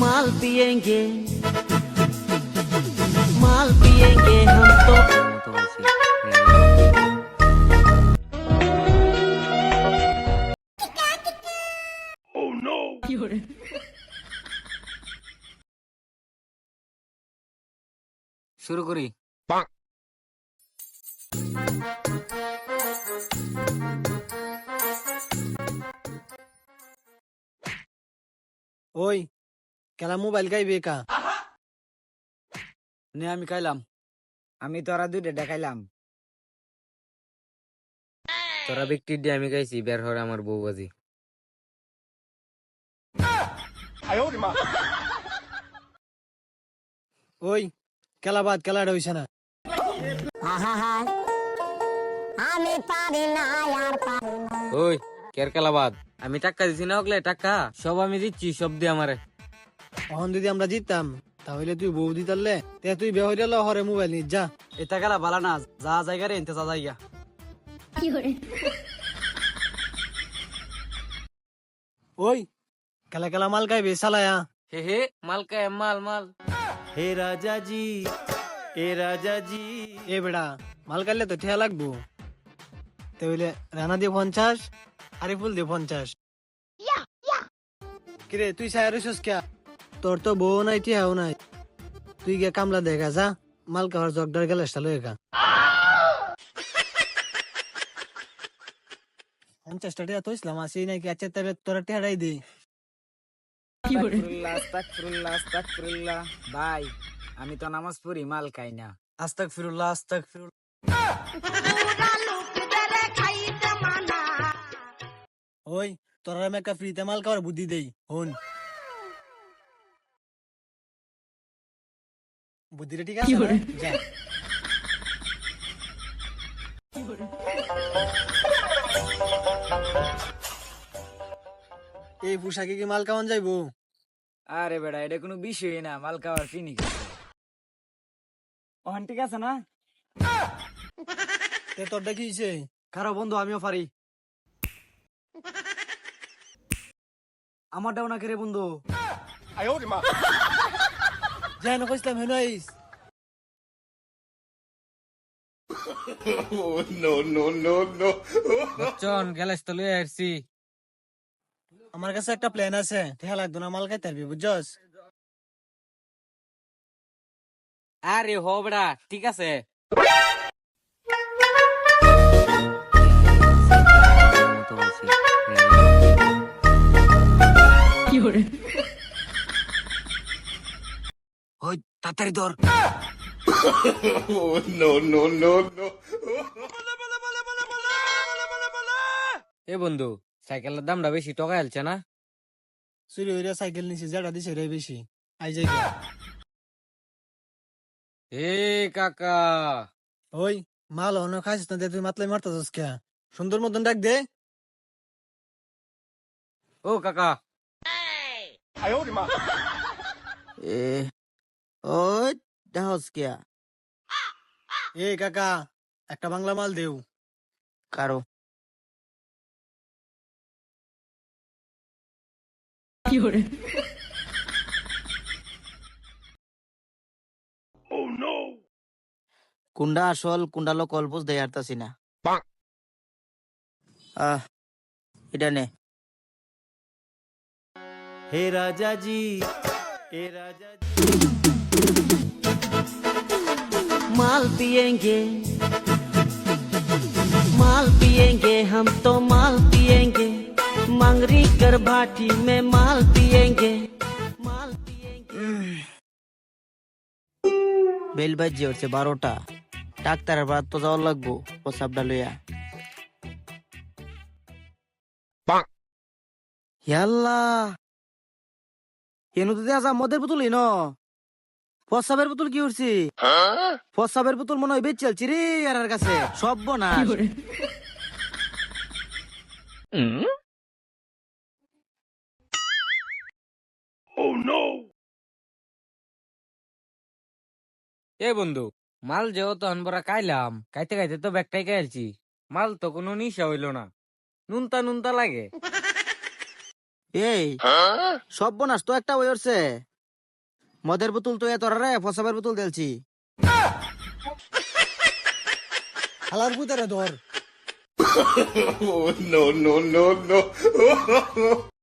माल पिएंगे माल पिएंगे हम तो মতো বলছি শুরু করি ওই খেলা মোবাইল গাইবে কা? নে আমি খাইলাম। আমি তোরা দুইটা দেখাইলাম তোরা ব্যক্তি দিয়ে আমি খাইছি বের হরে আমার বউ বাজি। ওই খেলা বাদ খেলাটা হইছে না। ওই কের কালাবাদ আমি টাকা দিছি না ওগলে টাকা সব আমি দিচ্ছি সব দিয়ে আমারে। তখন যদি আমরা জিততাম তাহলে তুই বউ দিতারলে তে তুই বেহ দিল হরে মোবাইল নিস যা। এটা গেলা বালা না যা জায়গা রে এনতে যা জায়গা। ওই খেলা খেলা মাল গাইবে সালায়া হে হে মাল কে মাল মাল। হে রাজা জি এ রাজা জি। এ বেড়া মাল গাইলে তো ঠেয়া লাগবো। তাহলে রানা দিয়ে পঞ্চাশ আরিফুল দিয়ে পঞ্চাশ। কিরে তুই সায়া রইছস কে তোর তো বউ নাই টিয়াও নাই। তুই গিয়ে কামলা দেখা যা মাল খাওয়ার জগদার গেলে সালো একা পঞ্চাশটা টিয়া তো ইসলাম আসি নাকি আচ্ছা তবে তোরা টিয়াটাই দে। ভাই আমি তো নামাজ পড়ি মাল খাই না। আস্তাক ফিরুল্লাহ আস্তাক ফিরুল্লাহ ওই তোরা আমি একটা ফ্রিতে মাল খাওয়ার বুদ্ধি দেই হন। বুদ্ধিটা ঠিক আছে এই পোশাকে কি মাল খাওয়ান যাইবো? আরে বেড়া এটা কোনো বিষয় না মাল খাওয়ার ফিনিক ওহান ঠিক আছে না? তে কি হইছে? কারও বন্ধু আমিও পারি। আমারটাও না কেরে বন্ধু। যাই না কইছিলাম হেন আইস চন গেলাস তো লয়ে আসছি আমার কাছে একটা প্ল্যান আছে ঠেলা লাগতো না মাল খাইতে পারবি বুঝছস আরে হো বেড়া ঠিক আছে মতো বলছি ওই তাড়াতাড়ি ধর। এ বন্ধু সাইকেলের দামটা বেশি টাকা আলছে না? চুরি হইরা সাইকেল নিছি যেটা দিছে রে বেশি। আই যাই এ কাকা। ওই মাল অন্য খাইছিস না তুই মাতলাই মারতাছিস কে? সুন্দর মতন ডাক দে। ও কাকা। এ ওই দেহস কিয়া এ কাকা একটা বাংলা মাল দেও। কারও? কুন্ডা আসল কুন্ডা লোক অল্প দেয় আরতাছি না। আহ এটা নে। হে রাজা জি হে রাজা माल पिएंगे माल पिएंगे हम तो माल पिएंगे मंगरी कर भाटी में माल पिएंगे माल पिएंगे বেল বাজছে হচ্ছে বারোটা ডাক্তারের বাদ তো যাওয়ার লাগবো প্রসাবটা লইয়া ইয়াল্লা এনু তো দেখা মদের বোতলই ন প্রসাবের বোতল কি উঠছি প্রসাবের বোতল মনে হয় বেচ চলছি রে আর কাছে। সব না এ বন্ধু মাল যেহেতু আনবরা খাইলাম খাইতে খাইতে তো ব্যাগটাই খাইছি মাল তো কোনো নিশা হইল না। নুনতা নুনতা লাগে। এই সব বোনাস তো একটা ওই মদের বোতল তো তোরা রে ফসাবের বোতল দিলছি হালার পুতারে ধর no, no, no, no.